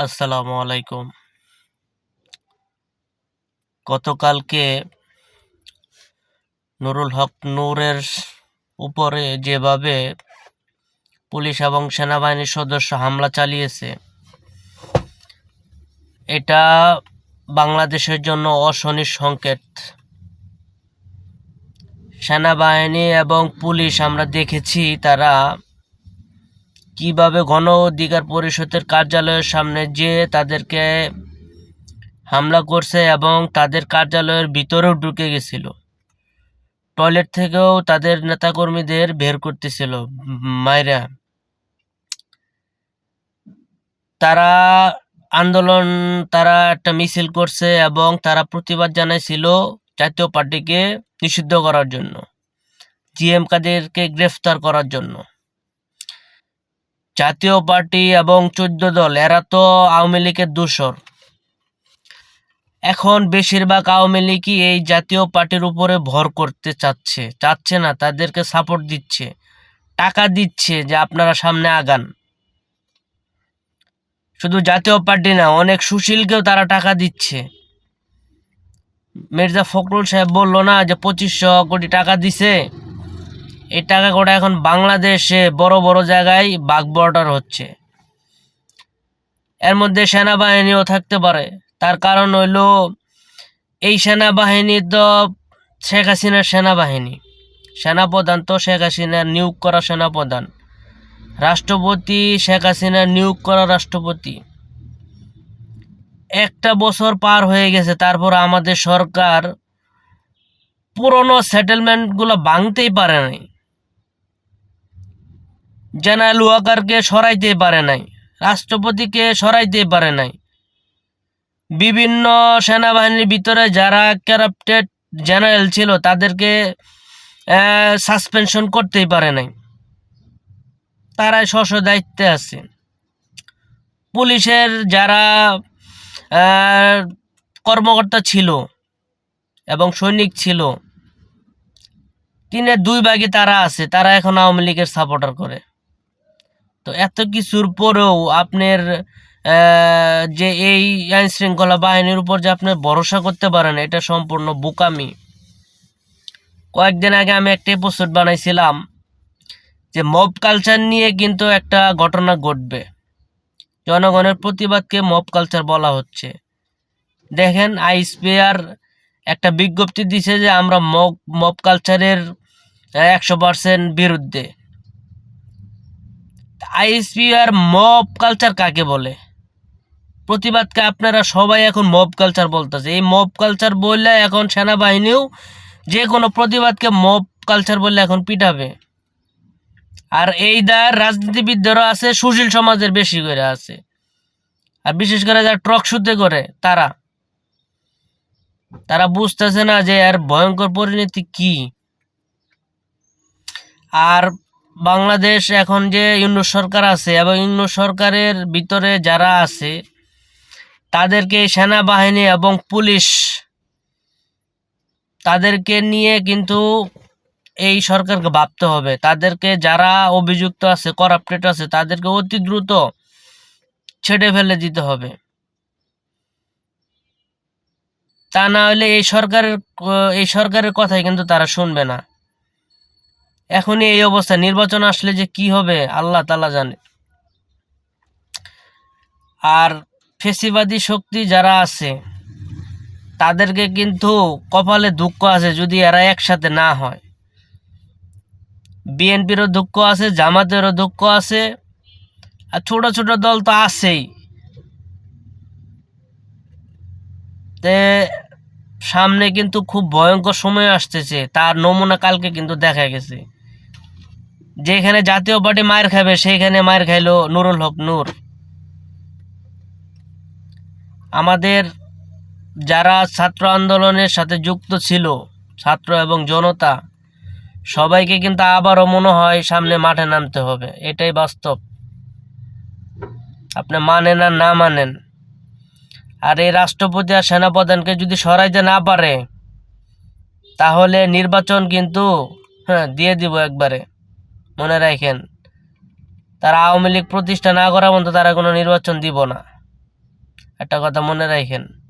আসসালামু আলাইকুম। গতকালকে নুরুল হক নূরের উপরে যেভাবে পুলিশ এবং সেনাবাহিনীর সদস্য হামলা চালিয়েছে, এটা বাংলাদেশের জন্য অশনির সংকেত। সেনাবাহিনী এবং পুলিশ আমরা দেখেছি, তারা কীভাবে গণ অধিকার পরিষদের কার্যালয়ের সামনে যে তাদেরকে হামলা করছে এবং তাদের কার্যালয়ের ভিতরেও ঢুকে গেছিল। টয়লেট থেকেও তাদের নেতাকর্মীদের বের করতেছিল, মাইরা। তারা আন্দোলন, তারা একটা মিছিল করছে এবং তারা প্রতিবাদ জানাইছিল জাতীয় পার্টিকে নিষিদ্ধ করার জন্য, জিএম কাদেরকে গ্রেফতার করার জন্য। জাতীয় পার্টি এবং চোদ্দ দল, এরা তো আওয়ামী লীগের দূষর। এখন বেশিরভাগ আওয়ামী লীগই এই জাতীয় পার্টির উপরে ভর করতে চাচ্ছে চাচ্ছে না, তাদেরকে সাপোর্ট দিচ্ছে, টাকা দিচ্ছে যে আপনারা সামনে আগান। শুধু জাতীয় পার্টি না, অনেক সুশীলকেও তারা টাকা দিচ্ছে। মির্জা ফখরুল সাহেব বলল না যে পঁচিশশো কোটি টাকা দিছে? এই টাকা কটা এখন বাংলাদেশে বড় বড় জায়গায় বাঘ বর্ডার হচ্ছে। এর মধ্যে সেনাবাহিনীও থাকতে পারে। তার কারণ হইল, এই সেনাবাহিনী তো শেখ হাসিনার সেনাবাহিনী। সেনাপ্রধান তো শেখ হাসিনার নিয়োগ করা সেনাপ্রধান। রাষ্ট্রপতি শেখ হাসিনার নিয়োগ করা রাষ্ট্রপতি। একটা বছর পার হয়ে গেছে, তারপর আমাদের সরকার পুরনো সেটেলমেন্টগুলো ভাঙতেই পারে নাই। জেনারেল ওয়াকারকে সরাইতে পারে নাই, রাষ্ট্রপতিকে সরাইতে পারে নাই। বিভিন্ন সেনাবাহিনীর ভিতরে যারা ক্যারাপ্টেড জেনারেল ছিল, তাদেরকে সাসপেনশন করতেই পারে নাই। তারাই স্ব দায়িত্বে আছে। পুলিশের যারা কর্মকর্তা ছিল এবং সৈনিক ছিল, তিনের দুই ভাগে তারা আছে, তারা এখন আওয়ামী লীগের সাপোর্টার করে। তো এত কিছুর পরেও আপনার যে এই আইন শৃঙ্খলা বাহিনীর উপর যে আপনি ভরসা করতে পারেন এটা সম্পূর্ণ বোকামি। কয়েকদিন আগে আমি একটা এপিসোড বানাইছিলাম যে মব কালচার নিয়ে কিন্তু একটা ঘটনা ঘটবে। জনগণের প্রতিবাদকে মব কালচার বলা হচ্ছে। দেখেন আইসপিআর একটা বিজ্ঞপ্তি দিছে যে আমরা মব মব কালচারের একশো পার্সেন্ট বিরুদ্ধে। আইএসপিআর মব কালচার কাকে বলে? প্রতিবাদকে আপনারা সবাই এখন মব কালচার বলতেছে। এই মব কালচার বললে এখন সেনাবাহিনীও যে কোনো প্রতিবাদকে মব কালচার বললে এখন পিটাবে। আর এই দার রাজনীতিবিদদেরও আছে, সুশীল সমাজের বেশি করে আছে। আর বিশেষ করে যারা ট্রক শুতে করে, তারা। তারা বুঝতেছে না যে এর ভয়ঙ্কর পরিণতি কি। আর বাংলাদেশ এখন যে ইউনুস সরকার আছে এবং ইউনুস সরকারের ভিতরে যারা আছে, তাদেরকে সেনাবাহিনী এবং পুলিশ তাদেরকে নিয়ে কিন্তু এই সরকারকে ভাবতে হবে। তাদেরকে যারা অভিযুক্ত আছে করাপ্টেড আছে, তাদেরকে অতি দ্রুত ছেড়ে ফেলে দিতে হবে। তা না হলে এই সরকারের এই সরকারের কথাই কিন্তু তারা শুনবে না। এখনই এই অবস্থা, নির্বাচন আসলে যে কি হবে, আল্লাহ তালা জানে। আর ফেসিবাদী শক্তি যারা আছে, তাদেরকে কিন্তু কপালে দুঃখ আছে যদি এরা একসাথে না হয়। বিএনপিরও দুঃখ আছে, জামাতেরও দুঃখ আছে, আর ছোট ছোট দল তো আছেই। তে সামনে কিন্তু খুব ভয়ঙ্কর সময় আসতেছে, তার নমুনা কালকে কিন্তু দেখা গেছে। যেখানে জাতীয় পার্টি মায়ের খাবে, সেইখানে মায়ের খাইলো নুরুল হক নূর। আমাদের যারা ছাত্র আন্দোলনের সাথে যুক্ত ছিল, ছাত্র এবং জনতা, সবাইকে কিন্তু আবারও মনে হয় সামনে মাঠে নামতে হবে। এটাই বাস্তব। আপনি মানেন আর না মানেন। আর এই রাষ্ট্রপতি আর সেনাপ্রধানকে যদি সরাইতে না পারে, তাহলে নির্বাচন কিন্তু হ্যাঁ দিয়ে দিব একবারে। মনে রাখেন, তারা আওয়ামী লীগ প্রতিষ্ঠা না করা পর্যন্ত তারা কোনো নির্বাচন দিব না। একটা কথা মনে রাখেন।